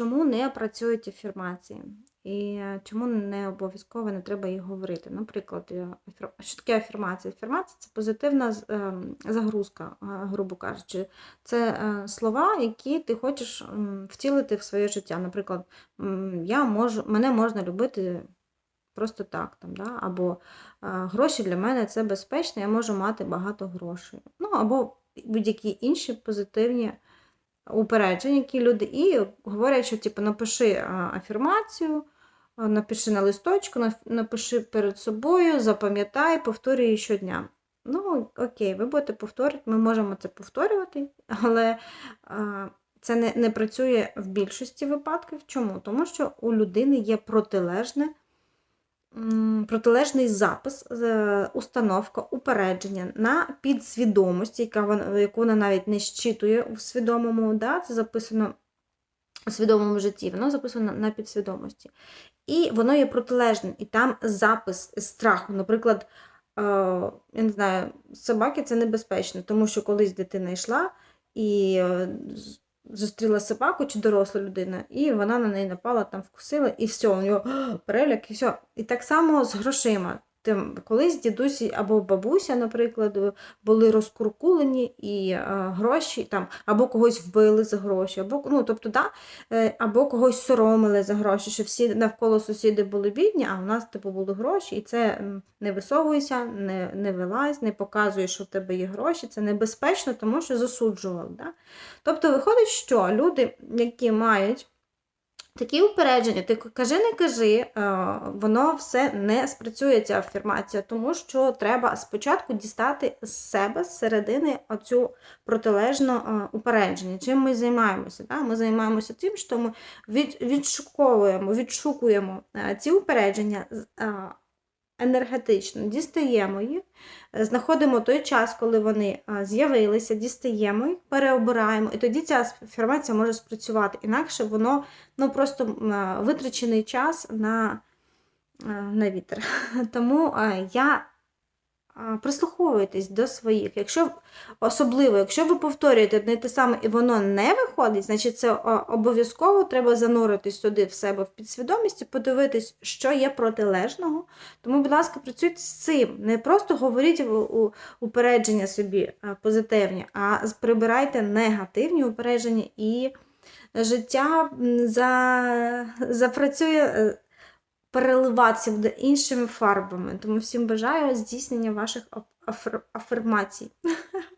чому не працюють афірмації? І чому не обов'язково не треба їх говорити? Наприклад, е, що таке афірмація? Афірмація це позитивна ем, загрузка, е, грубо кажучи. Це е, слова, які ти хочеш втілити в своє життя. Наприклад, я можу, мене можна любити просто так, там, да? або гроші для мене це безпечно, я можу мати багато грошей. Ну, або будь-які інші позитивні упереджень, які люди, і говорять, що типу, напиши афірмацію, напиши на листочку, напиши перед собою, запам'ятай, повторюй щодня. Ну, окей, ви будете повторювати, ми можемо це повторювати, але це не, не працює в більшості випадків. Чому? Тому що у людини є протилежне. Протилежний запис, е, установка, упередження на підсвідомості, яка вона, яку вона навіть не щитує у свідомому, да? це записано у свідомому житті, воно записано на підсвідомості. І воно є протилежним. І там запис страху. Наприклад, е, я не знаю, собаки це небезпечно, тому що колись дитина йшла і е, зустріла собаку чи доросла людина, і вона на неї напала, там вкусила, і все, у нього переляк, і все. І так само з грошима. Тим, колись дідусі або бабуся, наприклад, були розкуркулені і е, гроші там, або когось вбили за гроші, або ну, тобто, да, е, або когось соромили за гроші, що всі навколо сусіди були бідні, а у нас типу були гроші, і це не висовуйся, не, не вилазь, не показуй, що в тебе є гроші. Це небезпечно, тому що засуджували. Да? Тобто виходить, що люди, які мають Такі упередження, ти кажи, не кажи, е, воно все не спрацює, ця афірмація, тому що треба спочатку дістати з себе, з середини, оцю протилежну е, упередження. Чим ми займаємося? Так? Ми займаємося тим, що ми від, відшуковуємо, відшукуємо е, ці упередження енергетично, дістаємо їх, е, знаходимо той час, коли вони е, з'явилися, дістаємо їх, переобираємо, і тоді ця афірмація може спрацювати. Інакше воно ну, просто е, витрачений час на, на вітер. Тому я прислуховуйтесь до своїх. Якщо особливо, якщо ви повторюєте одне те саме і воно не виходить, значить це обов'язково треба зануритись туди в себе в підсвідомість і подивитись, що є протилежного. Тому, будь ласка, працюйте з цим. Не просто говоріть у- упередження собі позитивні, а прибирайте негативні упередження і життя за, запрацює е, переливатися буде іншими фарбами. Тому всім бажаю здійснення ваших аф- афір- афірмацій.